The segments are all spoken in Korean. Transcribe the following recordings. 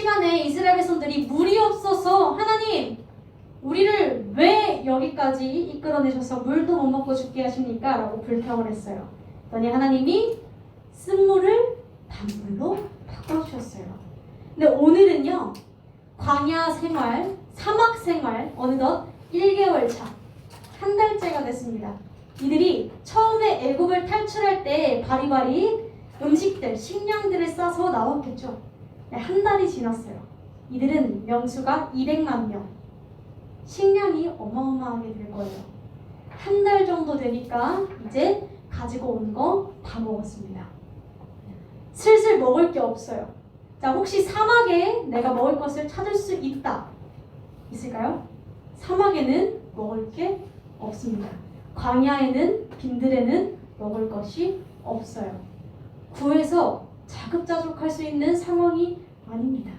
시간에 이스라엘 백성들이 물이 없어서 하나님 우리를 왜 여기까지 이끌어내셔서 물도 못 먹고 죽게 하십니까? 라고 불평을 했어요. 그러니 하나님이 쓴물을 단물로 바꿔주셨어요. 근데 오늘은요, 광야 생활, 사막 생활, 어느덧 1개월 차, 한 달째가 됐습니다. 이들이 처음에 애굽을 탈출할 때 바리바리 음식들, 식량들을 싸서 나왔겠죠. 네, 한 달이 지났어요. 이들은 명수가 200만 명. 식량이 어마어마하게 될 거예요. 한 달 정도 되니까 이제 가지고 온 거 다 먹었습니다. 슬슬 먹을 게 없어요. 자, 혹시 사막에 내가 먹을 것을 찾을 수 있다. 있을까요? 사막에는 먹을 게 없습니다. 광야에는 빈들에는 먹을 것이 없어요. 구해서 자급자족할 수 있는 상황이 아닙니다.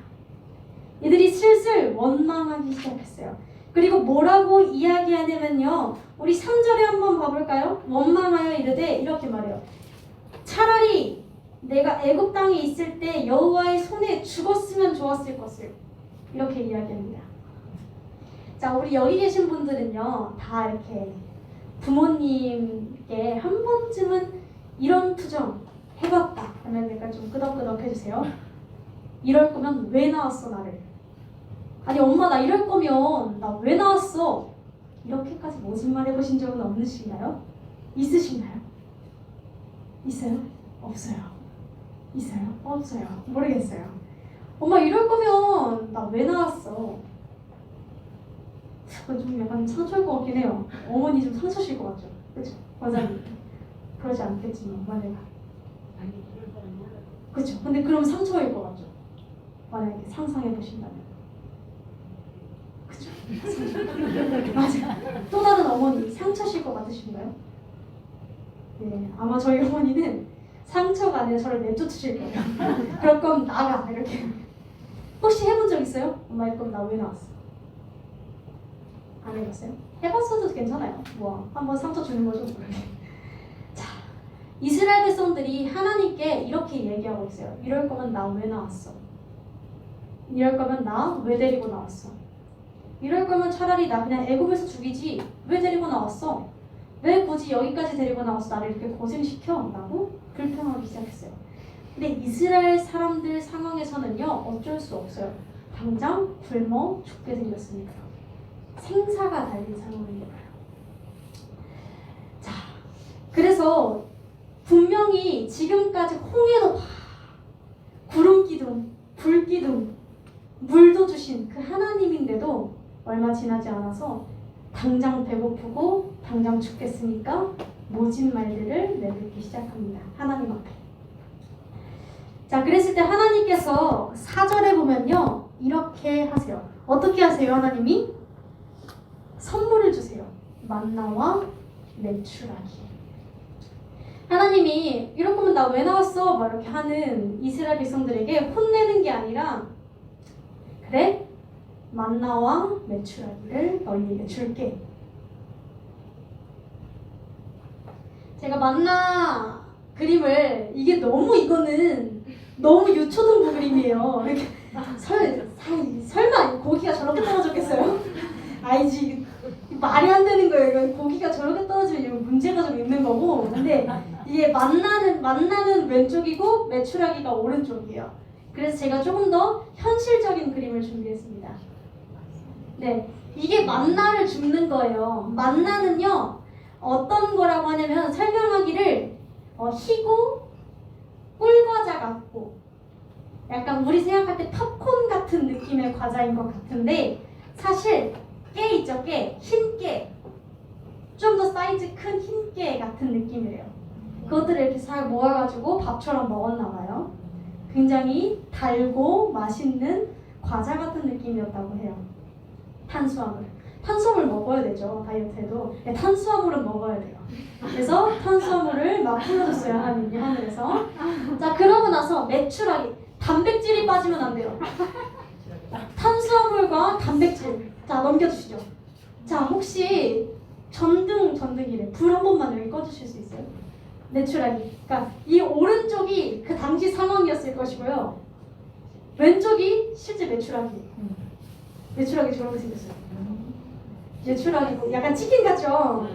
이들이 슬슬 원망하기 시작했어요. 그리고 뭐라고 이야기하냐면요. 우리 3절에 한번 봐볼까요? 원망하여 이르되 이렇게 말해요. 차라리 내가 애굽 땅에 있을 때 여호와의 손에 죽었으면 좋았을 것을 이렇게 이야기합니다. 자, 우리 여기 계신 분들은요. 다 이렇게 부모님께 한 번쯤은 이런 투정 해봤다. 하면 약간 좀 끄덕끄덕 해주세요. 이럴 거면 왜 나왔어 나를? 아니 엄마 나 이럴 거면 나 왜 나왔어? 이렇게까지 모진말 해보신 적은 없으신가요? 있으신가요? 있어요? 없어요. 있어요? 없어요. 모르겠어요. 엄마 이럴 거면 나 왜 나왔어? 그건 좀 약간 상처일 것 같긴 해요. 어머니 좀 상처실 것 같죠? 그쵸? 원장님. 그러지 않겠지만 만약 에 그쵸? 근데 그럼 상처일 것 같죠? 만약에 상상해 보신다면 그쵸? 맞아. 또 다른 어머니 상처실 것 같으신가요? 네, 아마 저희 어머니는 상처가 아니라 저를 내쫓으실 거예요. 그럴 거면 나가 이렇게. 혹시 해본 적 있어요? 엄마 이럴 거면 나왜 나왔어? 안 해봤어요? 해봤어도 괜찮아요. 뭐 한번 상처 주는 거죠. 자, 이스라엘 백성들이 하나님께 이렇게 얘기하고 있어요. 이럴 거면 나 왜 나왔어? 이럴 거면 나 왜 데리고 나왔어? 이럴 거면 차라리 나 그냥 애굽에서 죽이지 왜 데리고 나왔어? 왜 굳이 여기까지 데리고 나와서 나를 이렇게 고생시켜? 라고 불평하기 시작했어요. 근데 이스라엘 사람들 상황에서는요 어쩔 수 없어요. 당장 굶어 죽게 생겼으니까 생사가 달린 상황이에요. 자, 그래서 분명히 지금까지 홍해도 막 구름 기둥, 불 기둥, 물도 주신 그 하나님인데도 얼마 지나지 않아서 당장 배고프고 당장 죽겠으니까 모진 말들을 내뱉기 시작합니다. 하나님 앞에. 자, 그랬을 때 하나님께서 사절에 보면요. 이렇게 하세요. 어떻게 하세요, 하나님이? 선물을 주세요. 만나와 메추라기. 하나님이 이럴 거면 나 왜 나왔어? 막 이렇게 하는 이스라엘 백성들에게 혼내는 게 아니라 그래? 만나와 메추라기를 너희에게 줄게. 제가 만나 그림을 이게 너무 이거는 너무 유초등부 그림이에요. 이렇게 설마 고기가 저렇게 떨어졌겠어요? 아니지 말이 안 되는 거예요. 고기가 저렇게 떨어지면 문제가 좀 있는 거고. 근데 이게 만나는 만나는 왼쪽이고 메추라기가 오른쪽이에요. 그래서 제가 조금 더 현실적인 그림을 준비했습니다. 네, 이게 만나를 줍는 거예요. 만나는요 어떤 거라고 하냐면 설명하기를 어, 희고 꿀과자 같고 약간 우리 생각할 때 팝콘 같은 느낌의 과자인 것 같은데 사실 깨 있죠 깨, 흰 깨. 좀 더 사이즈 큰 흰 깨 같은 느낌이래요. 그것들을 이렇게 잘 모아가지고 밥처럼 먹었나 봐요. 굉장히 달고 맛있는 과자 같은 느낌이었다고 해요. 탄수화물. 탄수화물 먹어야 되죠 다이어트에도. 네, 탄수화물은 먹어야 돼요. 그래서 탄수화물을 막 하나님이 하늘에서. 자 그러고 나서 매출하기. 단백질이 빠지면 안 돼요. 탄수화물과 단백질. 자 넘겨주시죠. 자 혹시 전등 전등이래 불 한 번만 여기 꺼주실 수 있어요? 내추라기. 그러니까 이 오른쪽이 그 당시 상황이었을 것이고요. 왼쪽이 실제 매출하기. 매출하기 저렇게 생겼어요. 매출하기고 약간 치킨 같죠?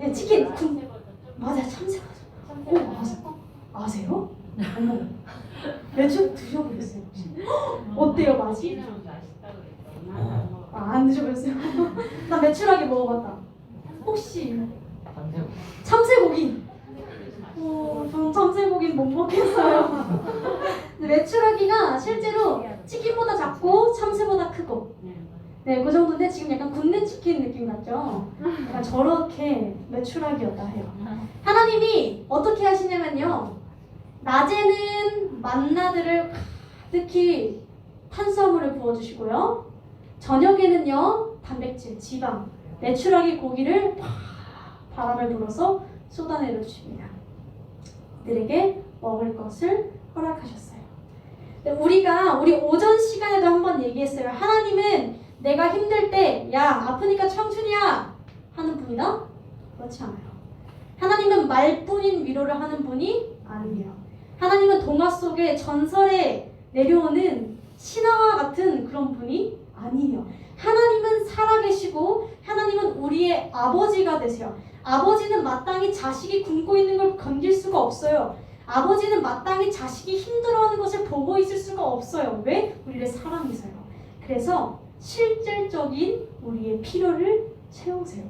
예, 치킨. 군- 맞아 참새 맞아. 오 맞아. 아세요? 어머. 드셔보셨어요? 혹시? 어때요 맛이? 아, 안 드셔보셨어요? 나 매출하게 먹어봤다. 혹시 참새고기? 어, 전 참새고기 못 먹겠어요. 근데 매출하기가 실제로 치킨보다 작고 참새보다 크고 네, 그 정도인데 지금 약간 굽는 치킨 느낌 같죠? 약간 저렇게 매출하기였다 해요. 하나님이 어떻게 하시냐면요. 낮에는 만나들을 가득히 탄수화물을 부어주시고요. 저녁에는요, 단백질, 지방, 내추라기 고기를 팍 바람을 불어서 쏟아내려 주십니다. 들에게 먹을 것을 허락하셨어요. 우리가 우리 오전 시간에도 한번 얘기했어요. 하나님은 내가 힘들 때, 야, 아프니까 청춘이야! 하는 분이다? 그렇지 않아요. 하나님은 말뿐인 위로를 하는 분이 아니에요. 하나님은 동화 속에 전설에 내려오는 신화와 같은 그런 분이 아니에요. 하나님은 살아계시고 하나님은 우리의 아버지가 되세요. 아버지는 마땅히 자식이 굶고 있는 걸 건질 수가 없어요. 아버지는 마땅히 자식이 힘들어하는 것을 보고 있을 수가 없어요. 왜? 우리를 사랑해서요. 그래서 실질적인 우리의 필요를 채우세요.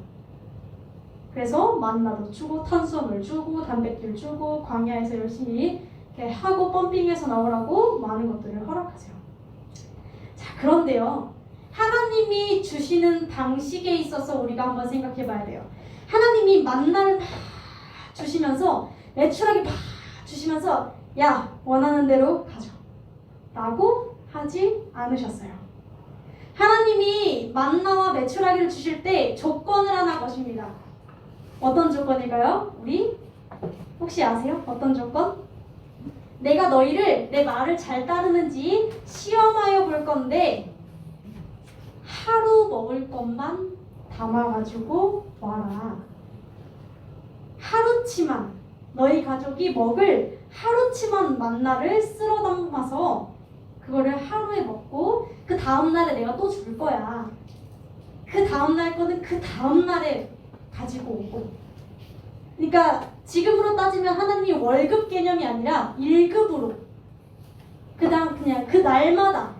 그래서 만나도 주고 탄수화물 주고 단백질 주고 광야에서 열심히 하고 펌핑해서 나오라고 많은 것들을 허락하세요. 자 그런데요 하나님이 주시는 방식에 있어서 우리가 한번 생각해 봐야 돼요. 하나님이 만나를 막 주시면서 매출하게 막 주시면서 야 원하는 대로 가져 라고 하지 않으셨어요. 하나님이 만나와 매출하기를 주실 때 조건을 하나 거십니다. 어떤 조건일까요? 우리 혹시 아세요? 어떤 조건? 내가 너희를 내 말을 잘 따르는지 시험하여 볼 건데 하루 먹을 것만 담아가지고 와라. 하루치만 너희 가족이 먹을 하루치만 만나를 쓸어 담아서 그거를 하루에 먹고 그 다음 날에 내가 또 줄 거야. 그 다음 날 거는 그 다음 날에 가지고 오고. 그러니까 지금으로 따지면 하나님 월급 개념이 아니라 1급으로 그다음 그냥 그 날마다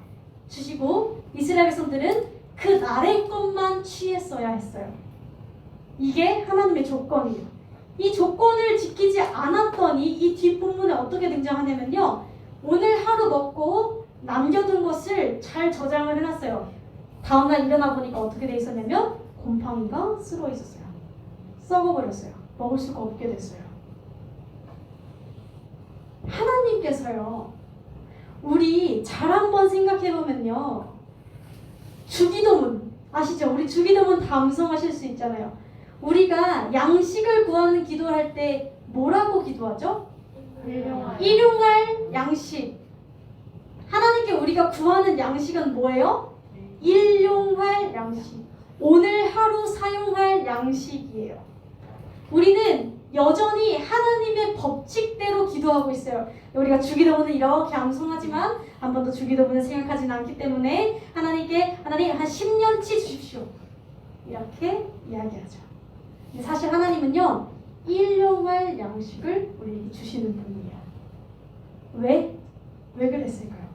주시고 이스라엘 백성들은 그 날의 것만 취했어야 했어요. 이게 하나님의 조건이에요. 이 조건을 지키지 않았더니 이 뒷부분에 어떻게 등장하냐면요. 오늘 하루 먹고 남겨둔 것을 잘 저장을 해놨어요. 다음날 일어나 보니까 어떻게 돼 있었냐면 곰팡이가 쓸어 있었어요. 썩어버렸어요. 먹을 수가 없게 됐어요. 하나님께서요, 우리 잘 한번 생각해 보면요, 주기도문 아시죠? 우리 주기도문 다 암송하실 수 있잖아요. 우리가 양식을 구하는 기도를 할때 뭐라고 기도하죠? 일용할 양식. 하나님께 우리가 구하는 양식은 뭐예요? 일용할 양식. 오늘 하루 사용할 양식이에요. 우리는 여전히 하나님의 법칙대로 기도하고 있어요. 우리가 주기도문을 이렇게 암송하지만 한 번도 주기도문을 생각하지는 않기 때문에 하나님께 하나님 한 10년치 주십시오. 이렇게 이야기하죠. 사실 하나님은요 일용할 양식을 우리에게 주시는 분이에요. 왜? 왜 그랬을까요?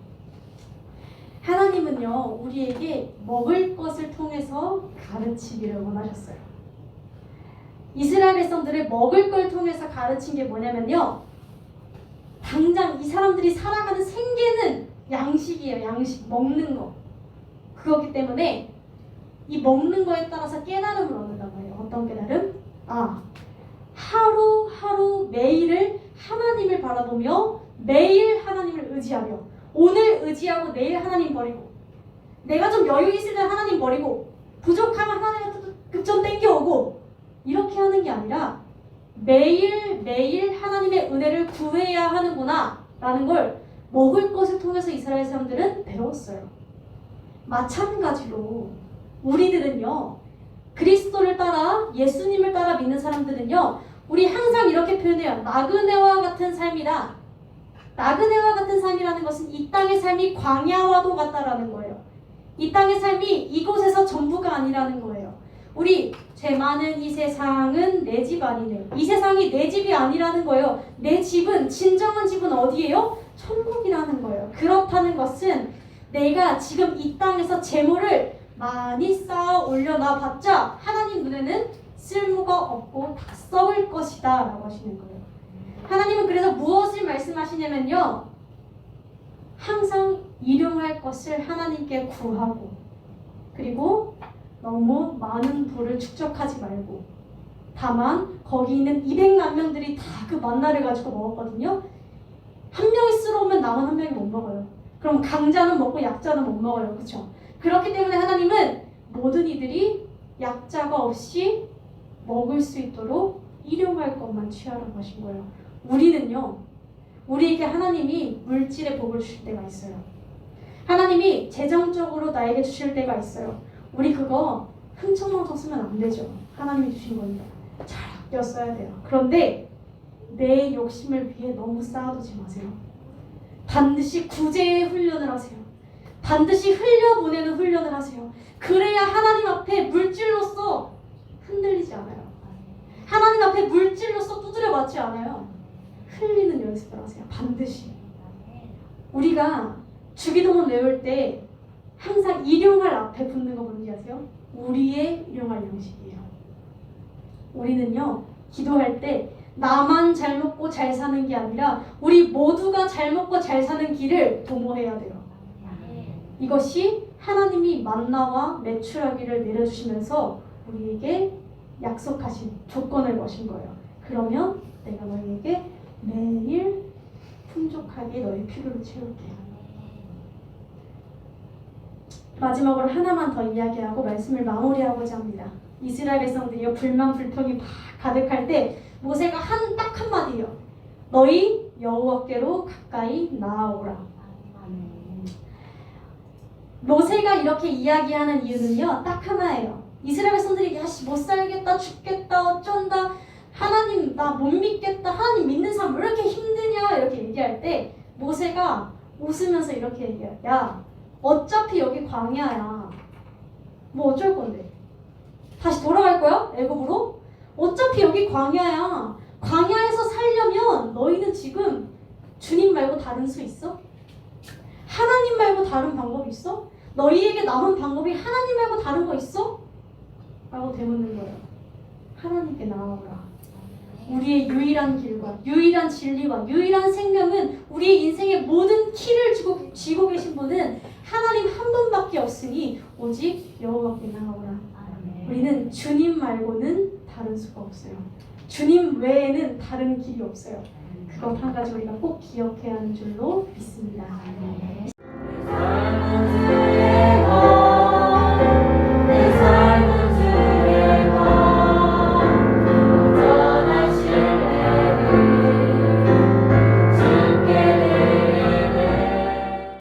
하나님은요 우리에게 먹을 것을 통해서 가르치기를 원하셨어요. 이스라엘 백성들을 먹을 걸 통해서 가르친 게 뭐냐면요. 당장 이 사람들이 살아가는 생계는 양식이에요. 양식 먹는 거. 그렇기 때문에 이 먹는 거에 따라서 깨달음을 얻는다고 해요. 어떤 깨달음? 아, 하루하루 매일을 하나님을 바라보며 매일 하나님을 의지하며 오늘 의지하고 내일 하나님 버리고 내가 좀 여유 있을 때 하나님 버리고 부족하면 하나님한테 급전 땡겨오고 이렇게 하는 게 아니라 매일 매일 하나님의 은혜를 구해야 하는구나 라는 걸 먹을 것을 통해서 이스라엘 사람들은 배웠어요. 마찬가지로 우리들은요 그리스도를 따라 예수님을 따라 믿는 사람들은요. 우리 항상 이렇게 표현해요. 나그네와 같은 삶이다. 나그네와 같은 삶이라는 것은 이 땅의 삶이 광야와도 같다라는 거예요. 이 땅의 삶이 이곳에서 전부가 아니라는 거예요. 우리 죄 많은 이 세상은 내 집 아니네. 이 세상이 내 집이 아니라는 거예요. 내 집은 진정한 집은 어디예요? 천국이라는 거예요. 그렇다는 것은 내가 지금 이 땅에서 재물을 많이 쌓아 올려놔 봤자 하나님 눈에는 쓸모가 없고 다 썩을 것이다 라고 하시는 거예요. 하나님은 그래서 무엇을 말씀하시냐면요. 항상 일용할 것을 하나님께 구하고 그리고 너무 많은 부를 축적하지 말고 다만 거기 있는 200만 명들이 다 그 만나를 가지고 먹었거든요. 한 명이 쓸어오면 남은 한 명이 못 먹어요. 그럼 강자는 먹고 약자는 못 먹어요. 그렇죠? 그렇기 때문에 하나님은 모든 이들이 약자가 없이 먹을 수 있도록 일용할 것만 취하라고 하신 거예요. 우리는요. 우리에게 하나님이 물질의 복을 주실 때가 있어요. 하나님이 재정적으로 나에게 주실 때가 있어요. 우리 그거 흥청망청 쓰면 안 되죠. 하나님이 주신 거니까 잘 아껴 써야 돼요. 그런데 내 욕심을 위해 너무 쌓아두지 마세요. 반드시 구제의 훈련을 하세요. 반드시 흘려보내는 훈련을 하세요. 그래야 하나님 앞에 물질로서 흔들리지 않아요. 하나님 앞에 물질로서 두드려 맞지 않아요. 흘리는 연습을 하세요. 반드시. 우리가 주기도문 외울 때 항상 일용할 앞에 붙는 거 뭔지 아세요? 우리의 일용할 양식이에요. 우리는요, 기도할 때 나만 잘 먹고 잘 사는 게 아니라 우리 모두가 잘 먹고 잘 사는 길을 도모해야 돼요. 이것이 하나님이 만나와 매출하기를 내려주시면서 우리에게 약속하신 조건을 거신 거예요. 그러면 내가 너희에게 매일 풍족하게 너희 필요를 채울게. 마지막으로 하나만 더 이야기하고 말씀을 마무리하고자 합니다. 이스라엘 백성들이요 불만 불평이 막 가득할 때 모세가 한 딱 한마디요. 너희 여호와께로 가까이 나아오라. 모세가 이렇게 이야기하는 이유는요 딱 하나예요. 이스라엘 백성들이 야씨 못 살겠다 죽겠다 어쩐다 하나님 나 못 믿겠다 하나님 믿는 사람 왜 이렇게 힘드냐 이렇게 얘기할 때 모세가 웃으면서 이렇게 얘기해요. 야 어차피 여기 광야야. 뭐 어쩔 건데? 다시 돌아갈 거야? 애굽으로? 어차피 여기 광야야. 광야에서 살려면 너희는 지금 주님 말고 다른 수 있어? 하나님 말고 다른 방법이 있어? 너희에게 남은 방법이 하나님 말고 다른 거 있어? 라고 되묻는 거예요. 하나님께 나아오라. 우리의 유일한 길과 유일한 진리와 유일한 생명은 우리의 인생의 모든 키를 쥐고, 쥐고 계신 분은 하나님 한 분밖에 없으니 오직 여호와께 나아오라. 우리는 주님 말고는 다른 수가 없어요. 주님 외에는 다른 길이 없어요. 그것 한 가지 우리가 꼭 기억해야 하는 줄로 믿습니다.